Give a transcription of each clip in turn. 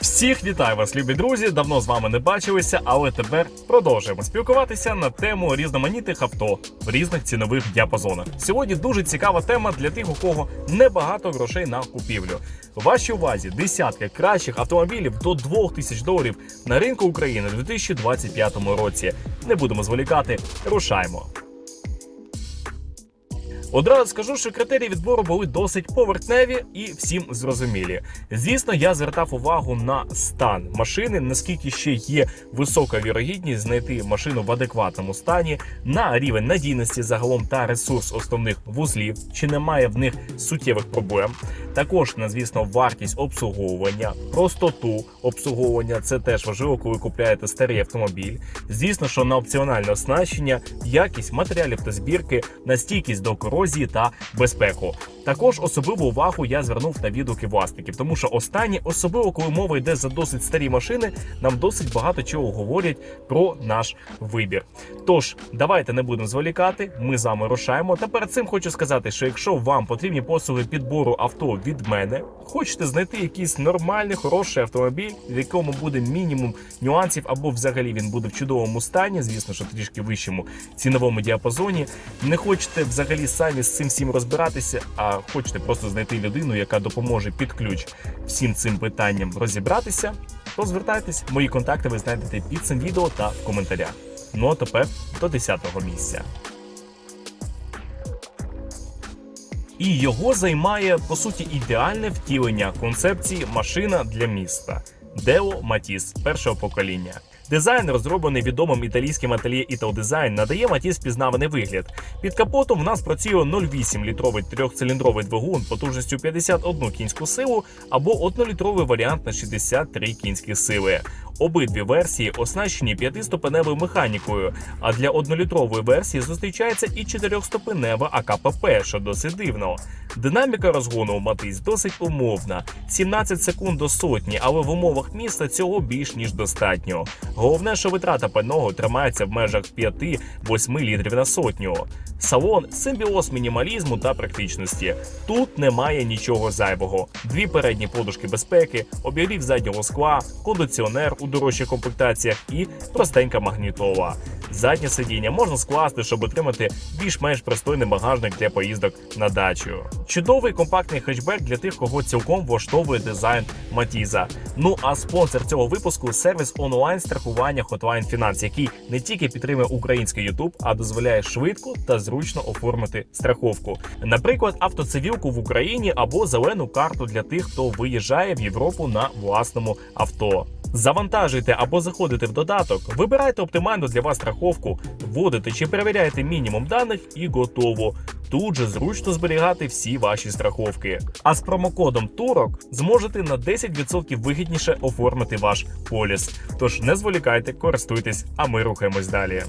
Всіх вітаю вас, любі друзі! Давно з вами не бачилися, але тепер продовжуємо спілкуватися на тему різноманітних авто в різних цінових діапазонах. Сьогодні дуже цікава тема для тих, у кого небагато грошей на купівлю. В вашій увазі десятки кращих автомобілів до 2000 доларів на ринку України у 2025 році. Не будемо зволікати, рушаємо. Одразу скажу, що критерії відбору були досить поверхневі і всім зрозумілі. Звісно, я звертав увагу на стан машини, наскільки ще є висока вірогідність знайти машину в адекватному стані, на рівень надійності загалом та ресурс основних вузлів, чи немає в них суттєвих проблем. Також на звісно вартість обслуговування, простоту обслуговування це теж важливо, коли купляєте старий автомобіль. Звісно, що на опціональне оснащення, якість матеріалів та збірки, на стійкість до корозії та безпеку. Також особливу увагу я звернув на відгуки власників, тому що останні, особливо коли мова йде за досить старі машини, нам досить багато чого говорять про наш вибір. Тож давайте не будемо зволікати. Ми з вами рушаємо. Та перед цим хочу сказати, що якщо вам потрібні послуги підбору авто від мене, хочете знайти якийсь нормальний, хороший автомобіль, в якому буде мінімум нюансів, або взагалі він буде в чудовому стані, звісно, що трішки вищому ціновому діапазоні. Не хочете взагалі самі з цим всім розбиратися, а хочете просто знайти людину, яка допоможе під ключ всім цим питанням розібратися, то звертайтесь. Мої контакти ви знайдете під цим відео та в коментарях. Ну а тепер до 10-го місця. І його займає по суті ідеальне втілення концепції машина для міста Део Матіс першого покоління. Дизайн, розроблений відомим італійським ательє Ital Design, надає Матіс пізнаваний вигляд. Під капотом в нас працює 0,8 літровий трьохциліндровий двигун потужністю 51 кінську силу або 1-літровий варіант на 63 кінські сили. Обидві версії оснащені п'ятиступеневою механікою, а для однолітрової версії зустрічається і чотирьохступенева АКПП, що досить дивно. Динаміка розгону у Матись досить умовна: 17 секунд до сотні, але в умовах міста цього більш ніж достатньо. Головне, що витрата пального тримається в межах 5-8 літрів на сотню. Салон симбіоз мінімалізму та практичності. Тут немає нічого зайвого. Дві передні подушки безпеки, обігрів заднього скла, кондиціонер у дорожчих комплектаціях і простенька магнітола. Заднє сидіння можна скласти, щоб отримати більш-менш пристойний багажник для поїздок на дачу. Чудовий компактний хетчбек для тих, кого цілком влаштовує дизайн Матіза. Ну а спонсор цього випуску сервіс онлайн страхування Hotline Finance, який не тільки підтримує український YouTube, а дозволяє швидко та зручно оформити страховку. Наприклад, автоцивілку в Україні або зелену карту для тих, хто виїжджає в Європу на власному авто. Завантажуйте або заходите в додаток, вибирайте оптимальну для вас страховку, вводите чи перевіряєте мінімум даних і готово. Тут же зручно зберігати всі ваші страховки. А з промокодом Турок зможете на 10% вигідніше оформити ваш поліс. Тож не зволікайте, користуйтесь, а ми рухаємось далі.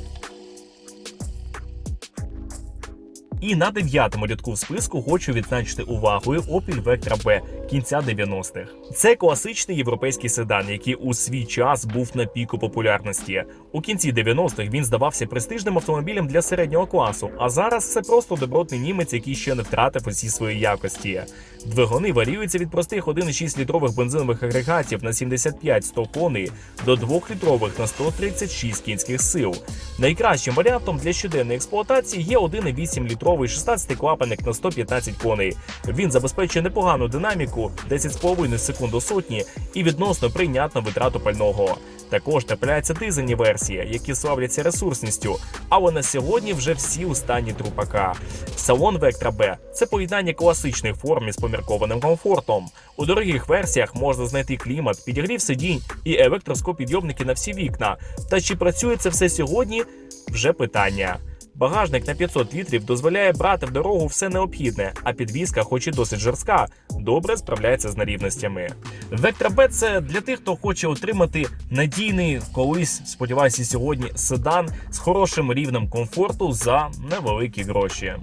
І на дев'ятому рядку в списку хочу відзначити увагою Opel Vectra B кінця 90-х. Це класичний європейський седан, який у свій час був на піку популярності. У кінці 90-х він здавався престижним автомобілем для середнього класу. А зараз це просто добротний німець, який ще не втратив усі свої якості. Двигуни варіюються від простих 1,6 літрових бензинових агрегатів на 75-100 коней до 2-літрових на 136 кінських сил. Найкращим варіантом для щоденної експлуатації є 1,8 літровий 16-клапаник на 115 коней. Він забезпечує непогану динаміку 10,5 секунд до сотні і відносно прийнятну витрату пального. Також трапляються дизельні версії, які славляться ресурсністю, але на сьогодні вже всі у стані трупака. Салон Vectra B – це поєднання класичних форм із поміркованим комфортом. У дорогих версіях можна знайти клімат, підігрів сидінь і електроскопідйомники на всі вікна. Та чи працює це все сьогодні? Вже питання. Багажник на 500 літрів дозволяє брати в дорогу все необхідне, а підвізка, хоч і досить жорстка, добре справляється з нерівностями. Vectra B – це для тих, хто хоче отримати надійний, колись, сподіваюся, сьогодні седан з хорошим рівнем комфорту за невеликі гроші.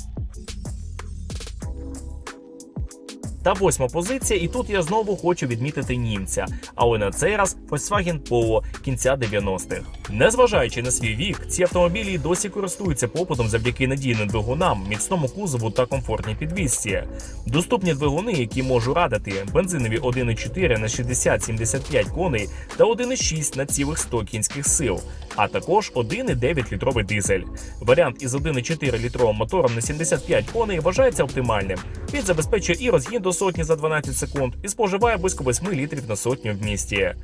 Та восьма позиція, і тут я знову хочу відмітити німця, але на цей раз Volkswagen Polo кінця 90-х. Незважаючи на свій вік, ці автомобілі досі користуються попитом завдяки надійним двигунам, міцному кузову та комфортній підвісці. Доступні двигуни, які можу радити, бензинові 1,4 на 60-75 коней та 1,6 на цілих 100 кінських сил, а також 1,9 літровий дизель. Варіант із 1,4 літровим мотором на 75 коней вважається оптимальним. Він забезпечує і розгін до сотні за 12 секунд, і споживає близько 8 літрів на сотню в місті.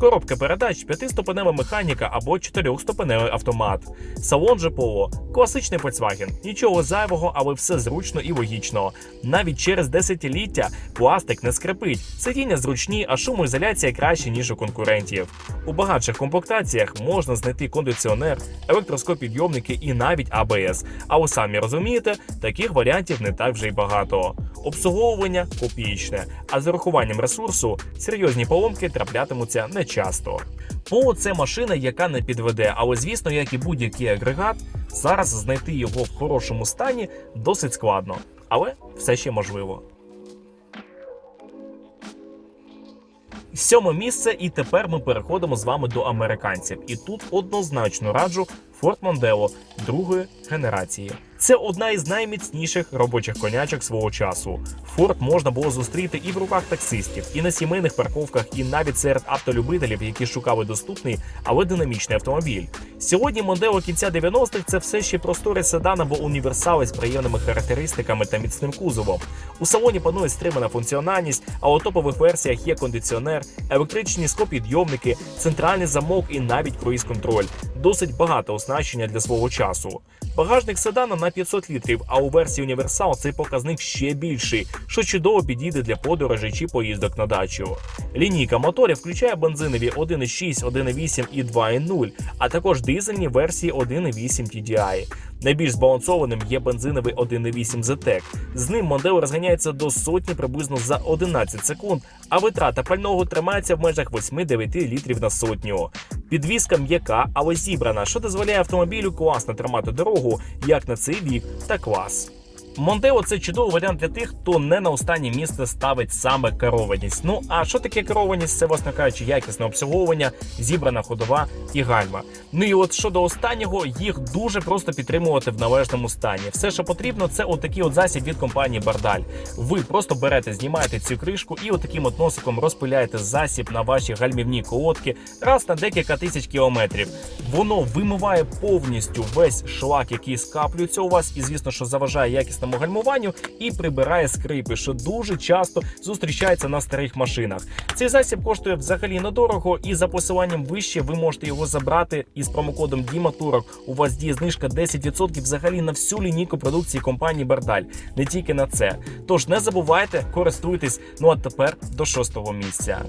Коробка передач, п'ятиступенева механіка або чотирьохступеневий автомат. Салон же Polo – класичний Volkswagen. Нічого зайвого, але все зручно і логічно. Навіть через десятиліття пластик не скрипить, сидіння зручні, а шумоізоляція краще ніж у конкурентів. У багатших комплектаціях можна знайти кондиціонер, електроскопідйомники і навіть АБС. Але самі розумієте, таких варіантів не так вже й багато. Обслуговування копійчне, а з урахуванням ресурсу серйозні поломки траплятимуться не часто. Поло це машина, яка не підведе, але звісно, як і будь-який агрегат, зараз знайти його в хорошому стані досить складно, але все ще можливо. Сьоме місце, і тепер ми переходимо з вами до американців. І тут однозначно раджу Ford Mondeo другої генерації. Це одна із найміцніших робочих конячок свого часу. Форд можна було зустріти і в руках таксистів, і на сімейних парковках, і навіть серед автолюбителів, які шукали доступний, але динамічний автомобіль. Сьогодні Мондео кінця 90-х це все ще просторий седан або універсали з приємними характеристиками та міцним кузовом. У салоні панує стримана функціональність, а у топових версіях є кондиціонер, електричні скопідйомники, центральний замок і навіть круїз-контроль. Досить багато оснащення для свого часу. Багажник седана на 500 літрів, а у версії універсал цей показник ще більший, що чудово підійде для подорожей чи поїздок на дачу. Лінійка моторів включає бензинові 1.6, 1.8 і 2.0, а також дизельні версії 1.8 TDI. Найбільш збалансованим є бензиновий 1.8 ZTEC. З ним модель розганяється до сотні приблизно за 11 секунд, а витрата пального тримається в межах 8-9 літрів на сотню. Підвізка м'яка, але зібрана, що дозволяє автомобілю класно тримати дорогу як на цей вік, так клас. Мондео це чудовий варіант для тих, хто не на останнє місце ставить саме керованість. Ну а що таке керованість? Це, власне кажучи, якісне обслуговування, зібрана ходова і гальма. Ну і от щодо останнього, їх дуже просто підтримувати в належному стані. Все, що потрібно, це отакий от засіб від компанії Бардаль. Ви просто берете, знімаєте цю кришку і отаким от носиком розпиляєте засіб на ваші гальмівні колодки раз на декілька тисяч кілометрів. Воно вимиває повністю весь шлак, який скаплюється у вас, і звісно, що заважає якісному гальмуванню, і прибирає скрипи, що дуже часто зустрічається на старих машинах. Цей засіб коштує взагалі недорого, і за посиланням вище ви можете його забрати із промокодом Діма Турок. У вас діє знижка 10% взагалі на всю лінійку продукції компанії Бардаль, не тільки на це. Тож не забувайте, користуйтесь. Ну а тепер до шостого місця.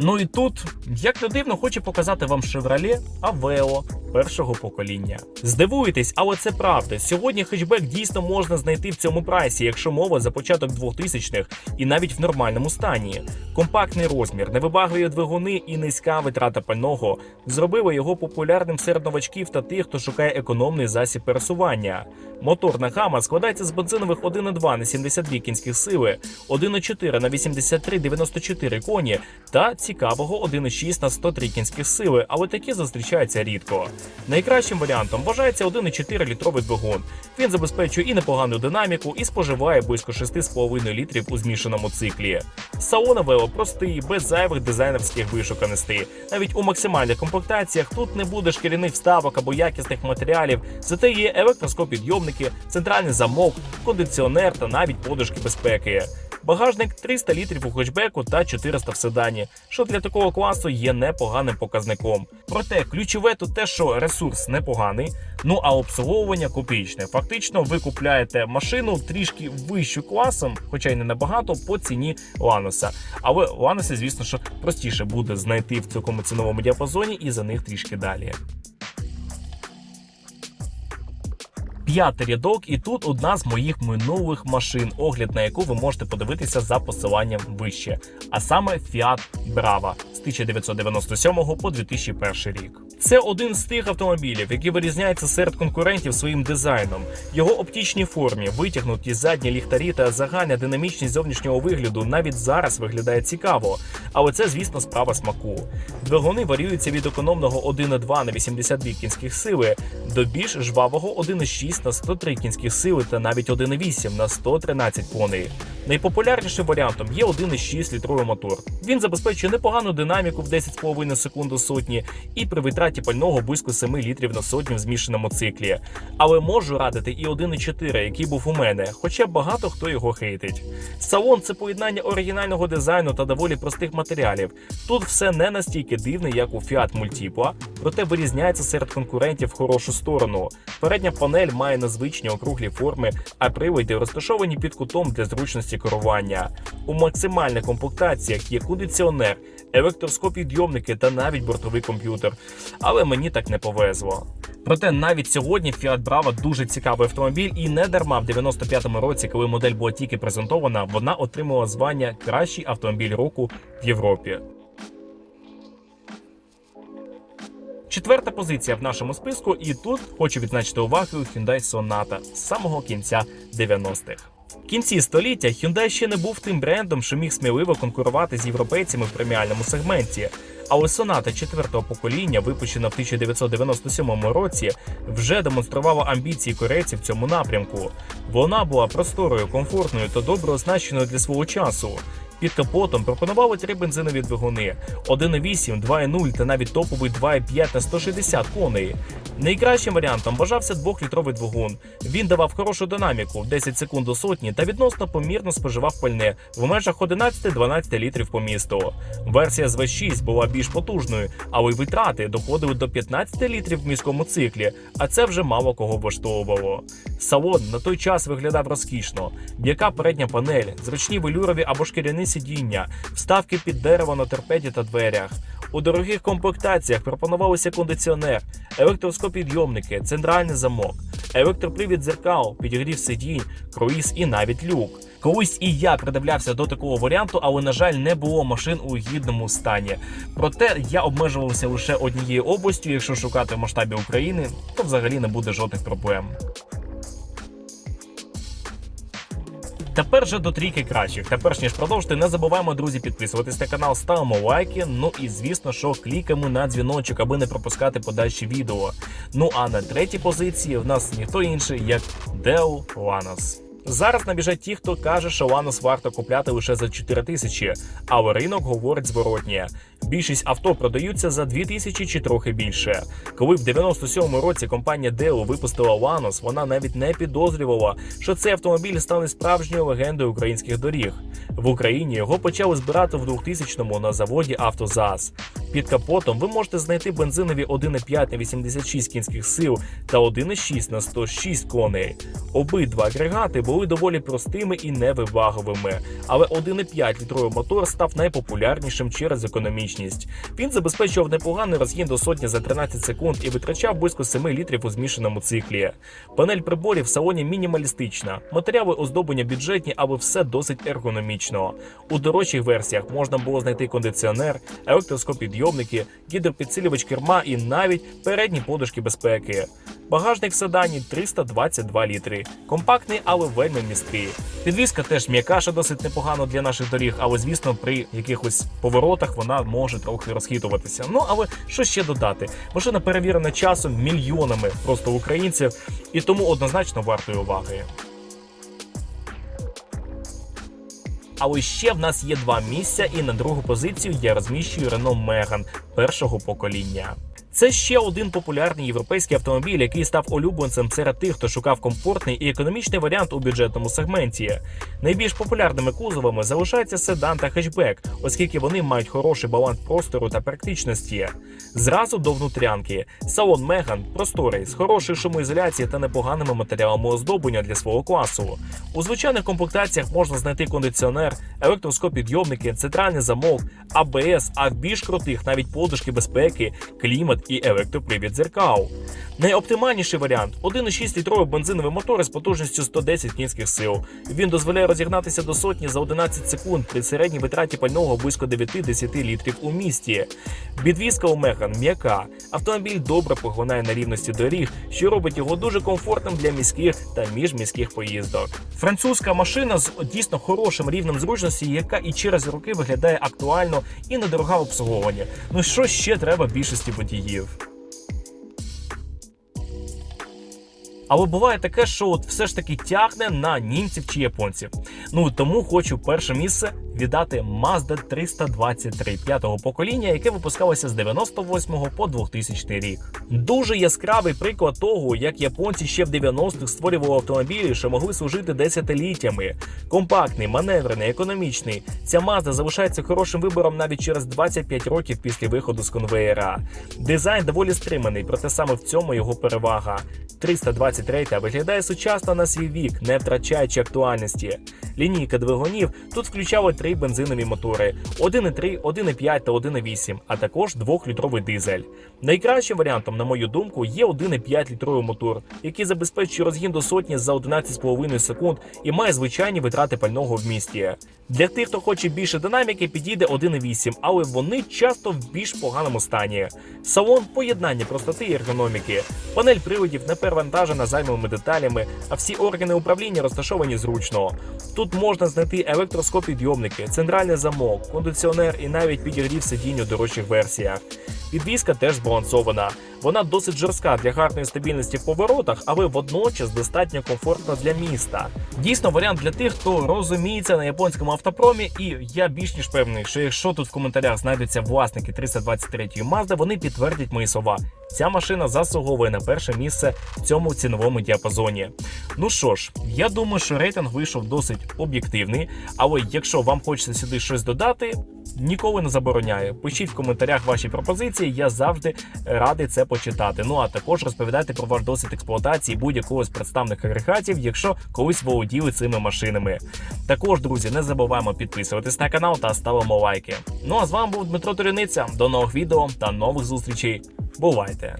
Ну і тут, як не дивно, хочу показати вам Chevrolet Aveo першого покоління. Здивуєтесь, але це правда. Сьогодні хетчбек дійсно можна знайти в цьому прайсі, якщо мова за початок 2000-х і навіть в нормальному стані. Компактний розмір, невибагливі двигуни і низька витрата пального зробили його популярним серед новачків та тих, хто шукає економний засіб пересування. Моторна гама складається з бензинових 1,2 на 72 кінських сили, 1,4 на 83-94 коні та цікавого 1,6 на 103 кінських сили, але такі зустрічаються рідко. Найкращим варіантом вважається 1,4 літровий двигун. Він забезпечує і непогану динаміку, і споживає близько 6,5 літрів у змішаному циклі. Салон Aveo простий, без зайвих дизайнерських вишуканостей. Навіть у максимальних комплектаціях тут не буде шкіряних вставок або якісних матеріалів, зате є електроскопідйомники, центральний замок, кондиціонер та навіть подушки безпеки. Багажник 300 літрів у хетчбеку та 400 в седані, що для такого класу є непоганим показником. Проте ключове тут те, що ресурс непоганий, ну а обслуговування копійчне. Фактично, ви купляєте машину трішки вищу класом, хоча й не набагато, по ціні Ланоса. Але Ланоси, звісно, що простіше буде знайти в цьому ціновому діапазоні і за них трішки далі. П'ятий рядок, і тут одна з моїх минулих машин, огляд на яку ви можете подивитися за посиланням вище. А саме Fiat Brava 1997 по 2001 рік. Це один з тих автомобілів, які вирізняються серед конкурентів своїм дизайном. Його оптичній формі, витягнуті задні ліхтарі та загальна динамічність зовнішнього вигляду навіть зараз виглядає цікаво. Але це, звісно, справа смаку. Двигуни варіюються від економного 1,2 на 82 кінських сили до більш жвавого 1,6 на 103 кінських сили та навіть 1,8 на 113 коней. Найпопулярнішим варіантом є 1,6 літровий мотор. Він забезпечує непогану динаміку в 10,5 секунд до сотні і при витраті пального близько 7 літрів на сотню в змішаному циклі. Але можу радити і 1,4, який був у мене, хоча багато хто його хейтить. Салон це поєднання оригінального дизайну та доволі простих матеріалів. Тут все не настільки дивне, як у Fiat Multipla, проте вирізняється серед конкурентів в хорошу сторону. Передня панель має незвичні округлі форми, а приводи розташовані під кутом для зручності керування. У максимальних комплектаціях є кондиціонер, електроскопідйомники та навіть бортовий комп'ютер. Але мені так не повезло. Проте навіть сьогодні Fiat Brava дуже цікавий автомобіль, і не дарма в 95-му році, коли модель була тільки презентована, вона отримала звання Кращий автомобіль року в Європі. Четверта позиція в нашому списку, і тут хочу відзначити увагою Hyundai Sonata з самого кінця 90-х. Кінці століття Hyundai ще не був тим брендом, що міг сміливо конкурувати з європейцями в преміальному сегменті. Але соната четвертого покоління, випущена в 1997 році, вже демонструвала амбіції корейців в цьому напрямку. Вона була просторою, комфортною та добре оснащеною для свого часу. Під капотом пропонували три бензинові двигуни: 1,8, 2,0 та навіть топовий 2,5 на 160 коней. Найкращим варіантом вважався двохлітровий двигун. Він давав хорошу динаміку 10 секунд до сотні та відносно помірно споживав пальне в межах 11-12 літрів по місту. Версія з V6 була більш потужною, але й витрати доходили до 15 літрів в міському циклі, а це вже мало кого влаштовувало. Салон на той час виглядав розкішно. М'яка передня панель, зручні велюрові або шкіряні сидіння, вставки під дерево на торпеді та дверях. У дорогих комплектаціях пропонувалися кондиціонер, електроскопідйомники, центральний замок, електропривід дзеркал, підігрів сидінь, круїз і навіть люк. Колись і я придивлявся до такого варіанту, але на жаль, не було машин у гідному стані. Проте я обмежувався лише однією областю. Якщо шукати в масштабі України, то взагалі не буде жодних проблем. Тепер же до трійки кращих. Тепер ніж продовжити, не забуваємо, друзі, підписуватись на канал, ставимо лайки. Ну і звісно, що клікаємо на дзвіночок, аби не пропускати подальші відео. Ну а на третій позиції в нас ніхто інший, як Deo Lanos. Зараз набіжать ті, хто каже, що Lanos варто купляти лише за 4 тисячі, але ринок говорить зворотнє. Більшість авто продаються за 2 тисячі чи трохи більше. Коли в 97-му році компанія Deo випустила Lanos, вона навіть не підозрювала, що цей автомобіль стане справжньою легендою українських доріг. В Україні його почали збирати в 2000-му на заводі «Автозас». Під капотом ви можете знайти бензинові 1,5 на 86 кінських сил та 1,6 на 106 коней. Обидва агрегати були доволі простими і невибаговими, але 1,5 літровий мотор став найпопулярнішим через економічність. Він забезпечував непоганий розгін до сотні за 13 секунд і витрачав близько 7 літрів у змішаному циклі. Панель приборів в салоні мінімалістична, матеріали оздоблення бюджетні, але все досить ергономічно. У дорожчих версіях можна було знайти кондиціонер, електроскопідйомники, гідропідсилювач керма і навіть передні подушки безпеки. Багажник в седані 322 літри. Компактний, але вельми місткий. Підвізка теж м'яка, що досить непогано для наших доріг, але звісно, при якихось поворотах вона може трохи розхитуватися. Ну але що ще додати? Машина перевірена часом мільйонами просто українців, і тому однозначно вартої уваги. Але ще в нас є два місця, і на другу позицію я розміщую Renault Megane першого покоління. Це ще один популярний європейський автомобіль, який став улюбленцем серед тих, хто шукав комфортний і економічний варіант у бюджетному сегменті. Найбільш популярними кузовами залишаються седан та хетчбек, оскільки вони мають хороший баланс простору та практичності. Зразу до внутрянки. Салон Меган просторий, з хорошою шумоізоляцією та непоганими матеріалами оздоблення для свого класу. У звичайних комплектаціях можна знайти кондиціонер, електроскопідйомники, центральний замок, АБС, а в більш крутих навіть подушки безпеки, клімат і електропривід дзеркал. Найоптимальніший варіант 1,6 літровий бензиновий мотор із потужністю 110 кінських сил. Він дозволяє розігнатися до сотні за 11 секунд при середній витраті пального близько 9-10 літрів у місті. Підвізка у Меган м'яка. Автомобіль добре поглинає на рівності доріг, що робить його дуже комфортним для міських та міжміських поїздок. Французька машина з дійсно хорошим рівнем зручності, яка і через роки виглядає актуально і недорога в обслуговуванні. Ну що ще треба більшості водіїв? Але буває таке, що от все ж таки тягне на німців чи японців. Ну тому хочу перше місце віддати Mazda 323 п'ятого покоління, яке випускалося з 98 по 2000 рік. Дуже яскравий приклад того, як японці ще в 90-х створювали автомобілі, що могли служити десятиліттями. Компактний, маневрений, економічний. Ця Mazda залишається хорошим вибором навіть через 25 років після виходу з конвеєра. Дизайн доволі стриманий, проте саме в цьому його перевага. 323 виглядає сучасно на свій вік, не втрачаючи актуальності. Лінійка двигунів тут включала три бензинові мотори: 1,3, 1,5 та 1,8, а також 2-літровий дизель. Найкращим варіантом, на мою думку, є 1,5 літровий мотор, який забезпечує розгін до сотні за 11,5 секунд і має звичайні витрати пального в місті. Для тих, хто хоче більше динаміки, підійде 1,8, але вони часто в більш поганому стані. Салон поєднання простоти і ергономіки. Панель приводів не перевантажена зайвими деталями, а всі органи управління розташовані зручно. Тут можна знайти електроскоп-підйомники, центральний замок, кондиціонер і навіть підігрів сидінь у дорожчих версіях. Підвізка теж збалансована. Вона досить жорстка для гарної стабільності в поворотах, але водночас достатньо комфортна для міста. Дійсно, варіант для тих, хто розуміється на японському автопромі, і я більш ніж певний, що якщо тут в коментарях знайдуться власники 323-ї Mazda, вони підтвердять мої слова. Ця машина заслуговує на перше місце в цьому ціновому діапазоні. Ну що ж, я думаю, що рейтинг вийшов досить об'єктивний. Але якщо вам хочеться сюди щось додати, ніколи не забороняю. Пишіть в коментарях ваші пропозиції, я завжди радий це почитати. Ну а також розповідайте про ваш досвід експлуатації будь-якого з представних агрегатів, якщо колись володіли цими машинами. Також, друзі, не забуваємо підписуватись на канал та ставимо лайки. Ну а з вами був Дмитро Туряниця. До нових відео та нових зустрічей. Бувайте!